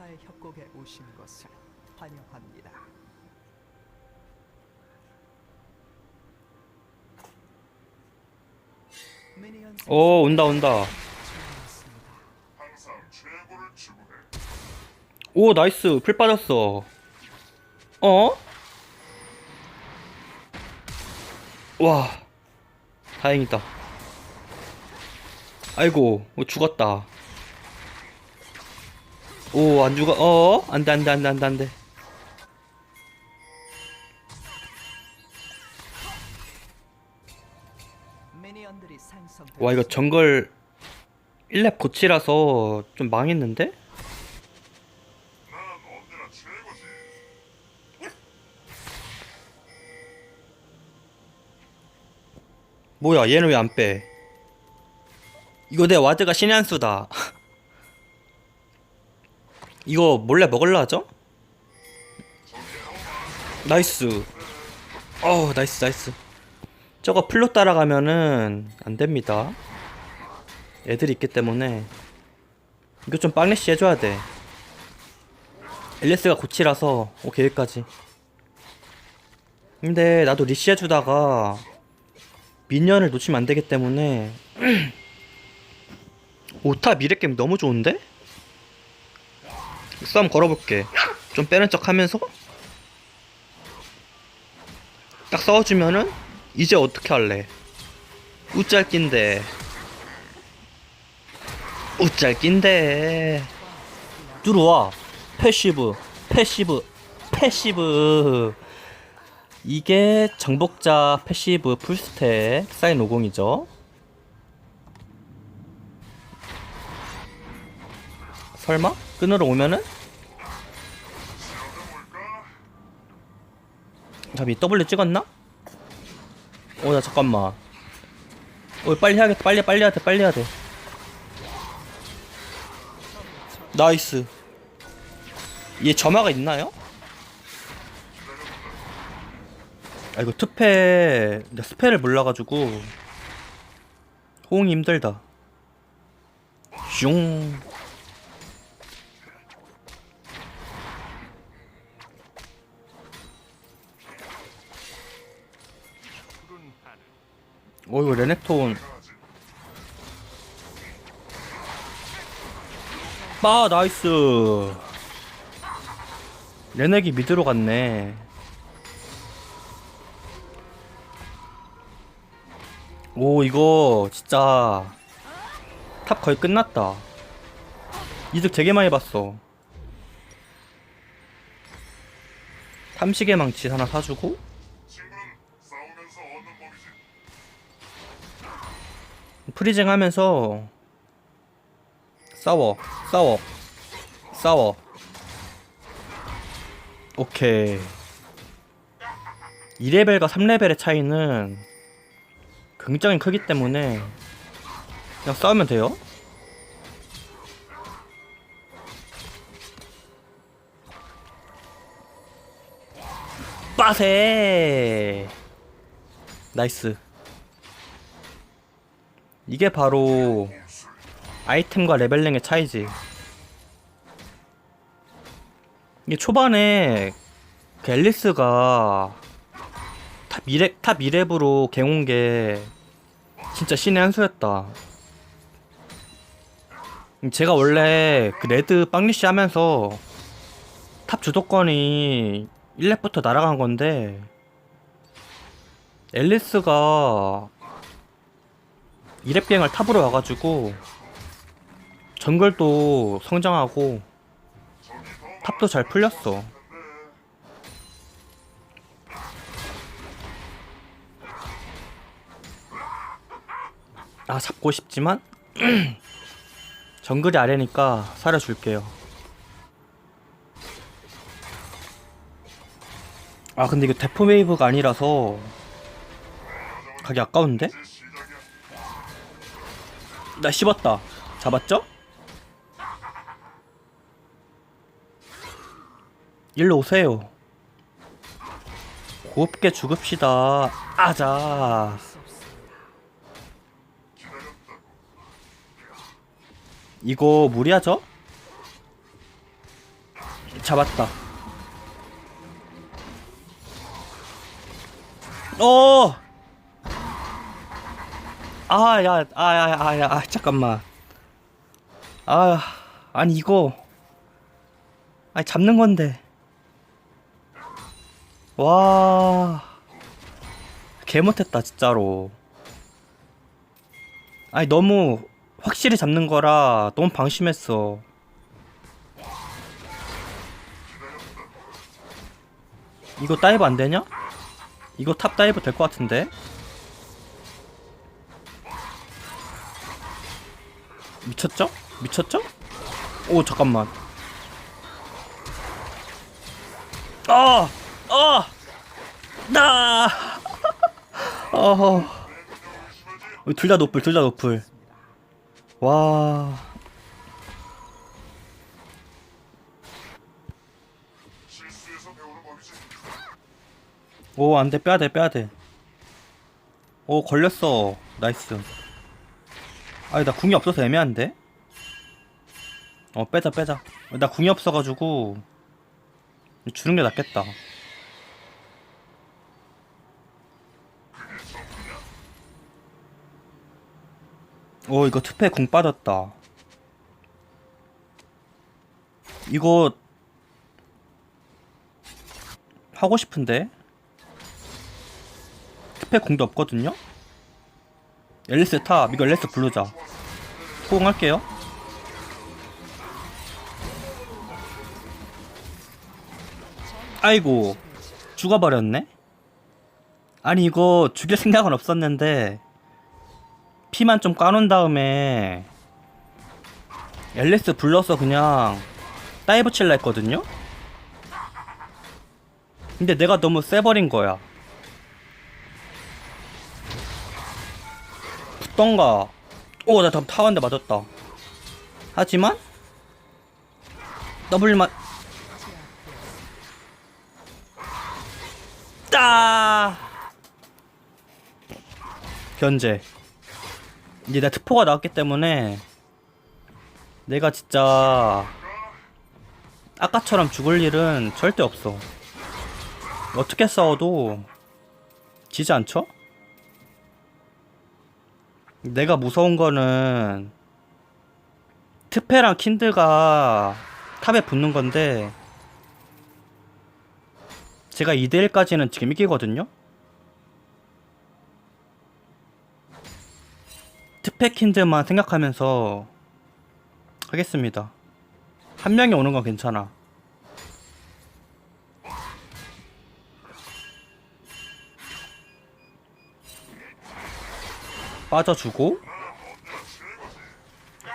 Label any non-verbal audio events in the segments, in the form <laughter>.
용사의 협곡에 오신 것을 환영합니다. 오 온다 온다. 오 나이스 풀 빠졌어 어? 와 다행이다 아이고 어, 죽었다 오 안 죽어 어? 안 돼 안 돼 안 돼 안 돼 안돼 미니언들이 생성되었습니다. 와 이거 정글 1렙 고치라서 좀 망했는데? 뭐야 얘는 왜 안 빼? 이거 내 와드가 신의 한 수다 <laughs> 이거 몰래 먹을라 하죠? 나이스. 어우 나이스 나이스. 저거 플로 따라가면은 안됩니다. 애들이 있기 때문에. 이거 좀 빵래시 해줘야 돼. 엘리스가 고치라서 오케이 여기까지. 근데 나도 리시 해주다가 미니언을 놓치면 안 되기 때문에 <clears throat> 오타 미래 게임 너무 좋은데? 싸움 걸어볼게. 좀 빼는 척 하면서? 딱 싸워주면은 이제 어떻게 할래? 우짤낀데. 우짤낀데. 들어와. 패시브 패시브 패시브. 이게 정복자 패시브 풀스택 사인 50이죠. 설마? 끊으러 오면은? 잠이 W 찍었나? 오, 나 잠깐만. 오, 빨리 해야겠다. 빨리, 빨리 해야 돼. 빨리 해야 돼. 나이스. 얘 점화가 있나요? 아 이거 투패 내가 스펠을 몰라가지고 호응이 힘들다 슝 오 이거 레넥톤. 빠 나이스. 레넥이 미드로 갔네. 오 이거 진짜 탑 거의 끝났다. 이득 되게 많이 봤어. 탐식의 망치 하나 사주고 프리징 하면서 싸워 싸워 싸워. 오케이. 2레벨과 3레벨의 차이는 굉장히 크기 때문에 그냥 싸우면 돼요. 빠세! 나이스 이게 바로 아이템과 레벨링의 차이지. 이게 초반에 그 앨리스가 탑 2렙, 탑 2렙으로 갱온 게 진짜 신의 한 수였다. 제가 원래 그 레드 빵리시 하면서 탑 주도권이 1렙부터 날아간 건데 앨리스가 2렙 갱을 탑으로 와가지고 정글도 성장하고 탑도 잘 풀렸어. 아 잡고 싶지만 <clears throat> 정글이 아래니까 살려줄게요. 아 근데 이거 대포 웨이브가 아니라서 가기 아까운데? 나 씹었다. 잡았죠? 일로 오세요. 곱게 죽읍시다. 아자. 이거 무리하죠? 잡았다. 오! 아, 야, 아, 야, 아, 야, 아, 잠깐만. 아, 아니, 이거. 아니, 잡는 건데. 와. 개 못했다, 진짜로. 아니, 너무 확실히 잡는 거라 너무 방심했어. 이거 다이브 안 되냐? 이거 탑 다이브 될 것 같은데? 미쳤죠? 미쳤죠? 오 잠깐만. 아, 아, 나. <laughs> 어. 둘다 노플, 둘 다 노플. 와. 오 안 돼 빼야돼 빼야돼 오 걸렸어 나이스 아니 나 궁이 없어서 애매한데? 어 빼자 빼자. 나 궁이 없어가지고 주는 게 낫겠다. 오 이거 특패 궁 빠졌다. 이거 하고 싶은데? 스펙 공도 없거든요? 앨리스 탑 이거 앨리스 부르자. 호응할게요. 아이고 죽어버렸네? 아니 이거 죽일 생각은 없었는데 피만 좀 까놓은 다음에 앨리스 불러서 그냥 다이브 칠라 했거든요? 근데 내가 너무 세버린 거야 붙던가? 오나 타워한테 맞았다. 하지만 더블만 따! 견제. 이제 내 특포가 나왔기 때문에 내가 진짜 아까처럼 죽을 일은 절대 없어. 어떻게 싸워도 지지 않죠? 내가 무서운 거는 트페랑 킨드가 탑에 붙는 건데 제가 2대1까지는 지금 이기거든요? 트페 킨드만 생각하면서 하겠습니다. 한 명이 오는 건 괜찮아. 빠져주고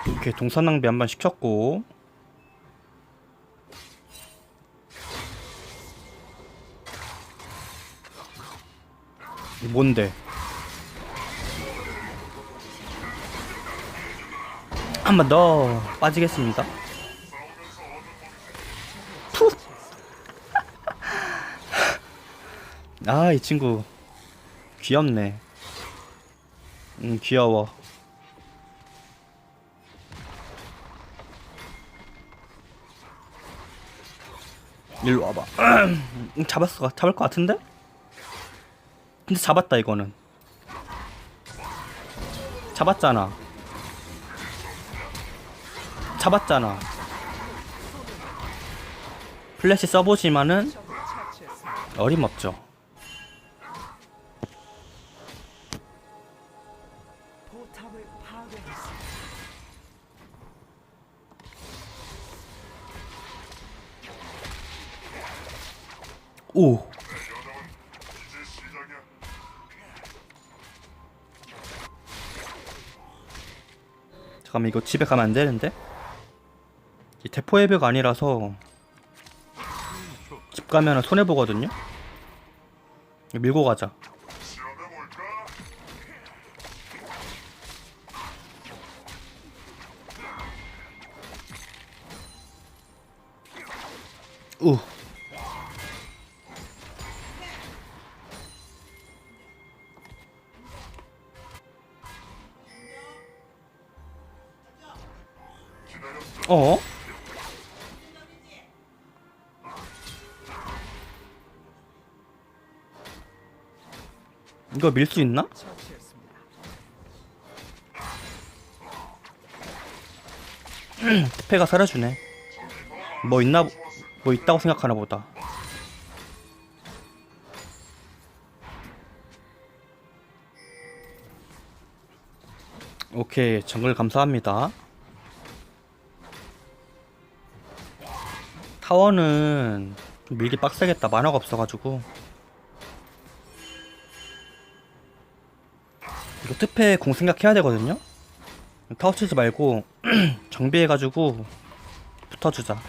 이렇게 동선 낭비 한 번 시켰고. 이 뭔데? 한 번 더 빠지겠습니다. <laughs> 아 이 친구 귀엽네 음 귀여워. 일로 와봐. <clears throat> 음, 잡았어. 잡을 것 같은데? 근데 잡았다 이거는. 잡았잖아. 잡았잖아. 플래시 써보지만은. 어림없죠 오. 잠깐만 이거 집에 가면 안 되는데? 이 대포 예배가 아니라서 집 가면 손해 보거든요. 밀고 가자. 우. 어? 이거 밀 수 있나? <clears throat> 태페가 사라지네. 뭐 있나 뭐 있다고 생각하나 보다 오케이 정글 감사합니다 타워는 좀 밀기 빡세겠다. 만화가 없어가지고. 이거 특패 공 생각해야 되거든요. 타워 치지 말고 <clears throat> 정비해가지고 붙어주자.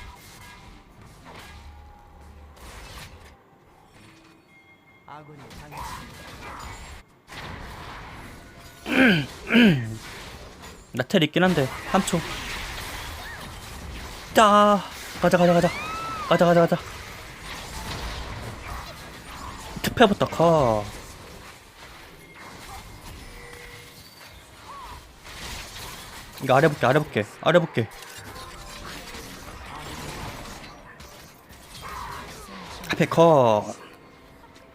<clears throat> 나텔 있긴 한데 3초. 자 가자 가자 가자 가자 가자 가자. 특패부터 커. 이거 아래 볼게 아래 볼게 아래 볼게. 앞에 커.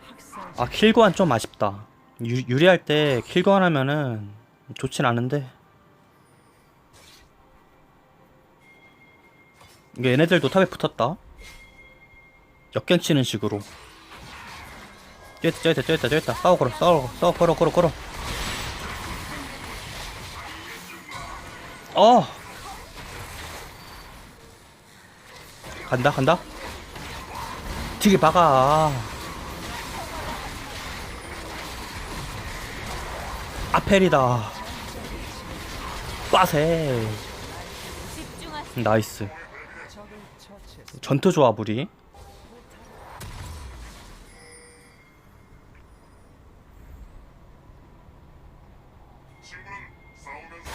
학살 아 킬교환 좀 아쉽다 유, 유리할 때 킬교환 하면은 좋진 않은데 이게 얘네들도 탑에 붙었다 역갱치는 식으로 뛰었다 뛰었다 뛰었다 뛰었다 싸워 걸어 싸워 싸워 걸어 걸어 걸어 어 간다 간다 되게 박아 아펠이다. 빠세. 나이스. 전투 조합 우리. 친구는 싸우면서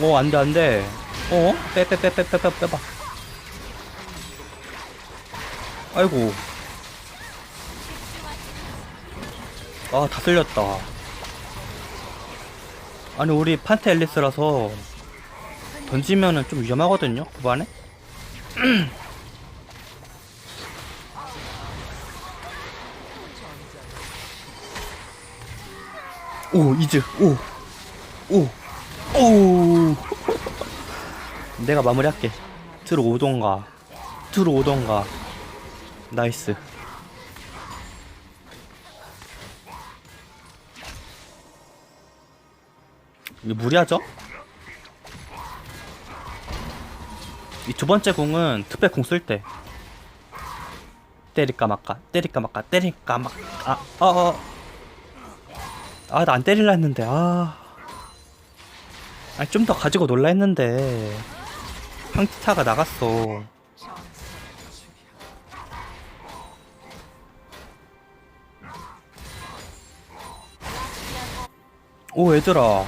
오 안돼 안돼. 어? 빼빼빼빼빼빼 빼봐. 아이고. 아 다 쓸렸다. 아니 우리 판테 앨리스라서 던지면은 좀 위험하거든요 후반에. <clears throat> 오 이즈 오오 오. 내가 마무리할게. 들어오던가. 들어오던가. 나이스. 이거 무리하죠? 이 두 번째 공은 특별 공 쓸 때. 때릴까 말까? 때릴까 말까? 때릴까 어어. 아나 안 때릴라 했는데. 아 아니 좀 더 가지고 놀라 했는데. 평티타가 나갔어. 오 얘들아.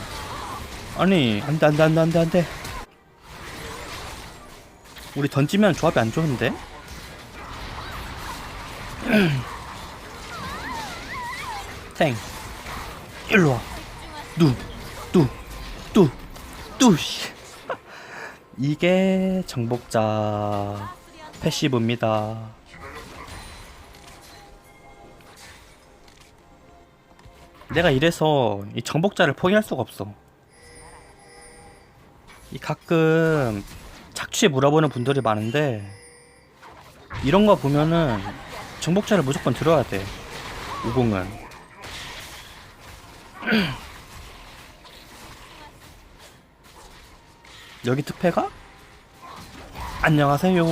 아니 안돼 안돼 안돼 안돼 안돼. 우리 던지면 조합이 안 좋은데? 탱 일로와. 뚜뚜뚜 뚜뚜 이게 정복자 패시브입니다 내가 이래서 이 정복자를 포기할 수가 없어. 이 가끔 착취 물어보는 분들이 많은데 이런 거 보면은 정복자를 무조건 들어야 돼. 우공은. <clears throat> 여기 특패가? 안녕하세요.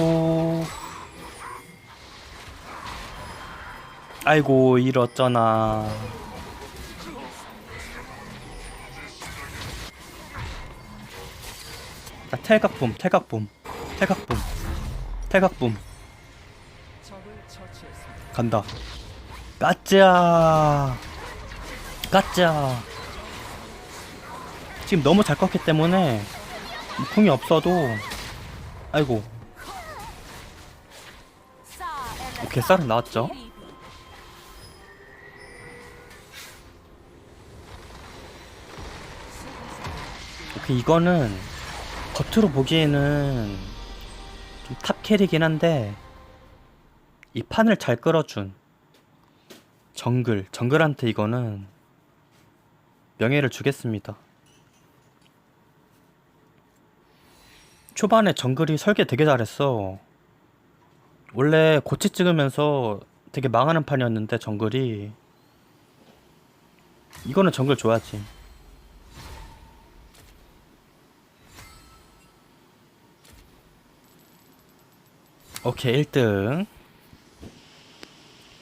아이고 이렇잖아. 자, 탈각붐, 탈각붐 적을 처치했습니다. 간다. 까짜, 까짜. 지금 너무 잘 껐기 때문에 궁이 없어도 아이고 오케이 쌀은 나왔죠. 오케이 이거는 겉으로 보기에는 좀 탑 캐리긴 한데 이 판을 잘 끌어준 정글 정글한테 이거는 명예를 주겠습니다 초반에 정글이 설계 되게 잘했어. 원래 고치 찍으면서 되게 망하는 판이었는데 정글이. 이거는 정글 줘야지. 오케이 1등